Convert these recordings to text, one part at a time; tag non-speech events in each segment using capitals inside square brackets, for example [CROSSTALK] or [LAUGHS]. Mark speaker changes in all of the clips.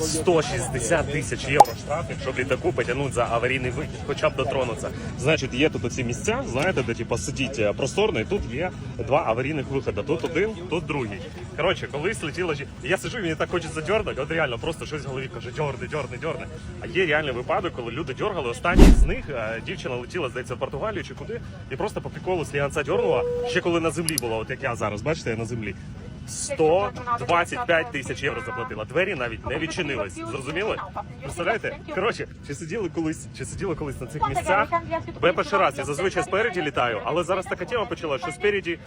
Speaker 1: 160 тисяч євро штрафів, щоб літаку потягнути за аварійний вихід, хоча б дотронутися. Значить, є тут оці місця, знаєте, де типу, сидіть е, просторно, і тут є два аварійних виходи. Тут один, тут другий. Коротше, колись летіло Я сиджу, і мені так хочеться дьорнути, от реально просто щось в голові каже, дьорни, дьорни, дьорни. А є реальний випадок, коли люди дьоргали. Останній з них е, дівчина летіла, здається, в Португалію чи куди, і просто по приколу сліганця дьорнула, ще коли на землі було, от як я зараз, бачите, я на землі. 125 тисяч євро заплатила. Двері навіть не відчинились. Зрозуміли? Представляєте? Коротше, чи сиділи колись, чи сиділи колись на цих місцях? Бо я перший раз, я зазвичай спереді літаю, але зараз така тема почала, що спереді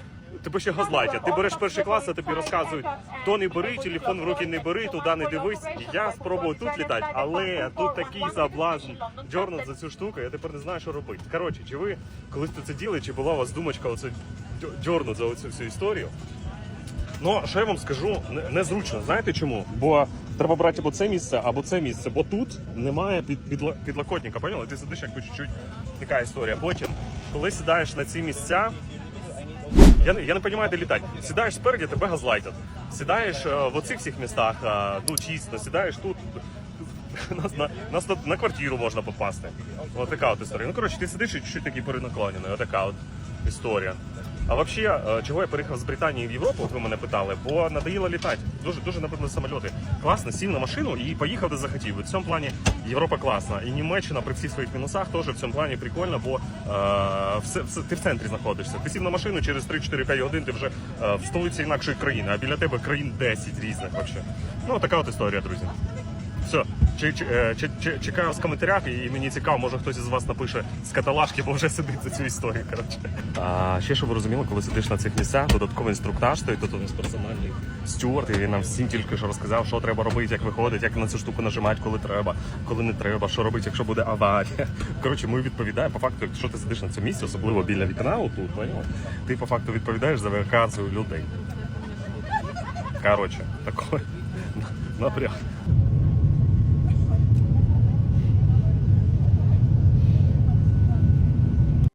Speaker 1: тебе ще газлайтять. Ти береш перший клас, а тобі розказують, то не бери, телефон в руки не бери, туди не дивись. Я спробую тут літати, але тут такий заблазн. Дьорнуть за цю штуку, я тепер не знаю, що робити. Коротше, чи ви колись тут сиділи, чи була у вас думочка оце дьорнуть за оцю всю історію? Ну, що я вам скажу, незручно. Знаєте чому? Бо треба брати або це місце, або це місце, бо тут немає під, підла- підлокотника. Поняли? Ти сидиш як по чуть-чуть така історія. Потім, коли сідаєш на ці місця, я, не- я не розумію, де літати. Сідаєш спереді, тебе газлайтять. Сідаєш е, в оцих всіх містах, е, ну чисто, сідаєш тут. [LAUGHS] Нас на, нас на, на квартиру можна попасти. Ось така от історія. Ну, коротше, ти сидиш і чуть-чуть такий перенаклонений. Отака от історія. А взагалі, е, чого я переїхав з Британії в Європу, от ви мене питали, бо надоїло літати. Дуже дуже набридли самольоти. Класно, сів на машину і поїхав де захотів. В цьому плані Європа класна. І Німеччина при всіх своїх мінусах теж в цьому плані прикольно, бо е, все, все, ти в центрі знаходишся. Ти сів на машину через 3-4 годин, ти вже е, в столиці інакшої країни, а біля тебе країн 10 різних. Вообще. Ну, така от історія, друзі. Все, е, чекаю в коментарях, і мені цікаво, може хтось із вас напише з каталажки, бо вже сидить за цю історію. Коротше. А ще щоб ви розуміли, коли сидиш на цих місцях, додатковий інструктаж стоїть, тут у нас персональний стюард, і нам всім тільки що розказав, що треба робити, як виходить, як на цю штуку нажимати, коли треба, коли не треба, що робити, якщо буде аварія. [LAUGHS] Коротше, ми відповідаємо по факту, якщо ти сидиш на цьому місці, особливо біля вікна, отут, ти по факту відповідаєш за евакуацію людей. Коротше, такой [LAUGHS] напряг.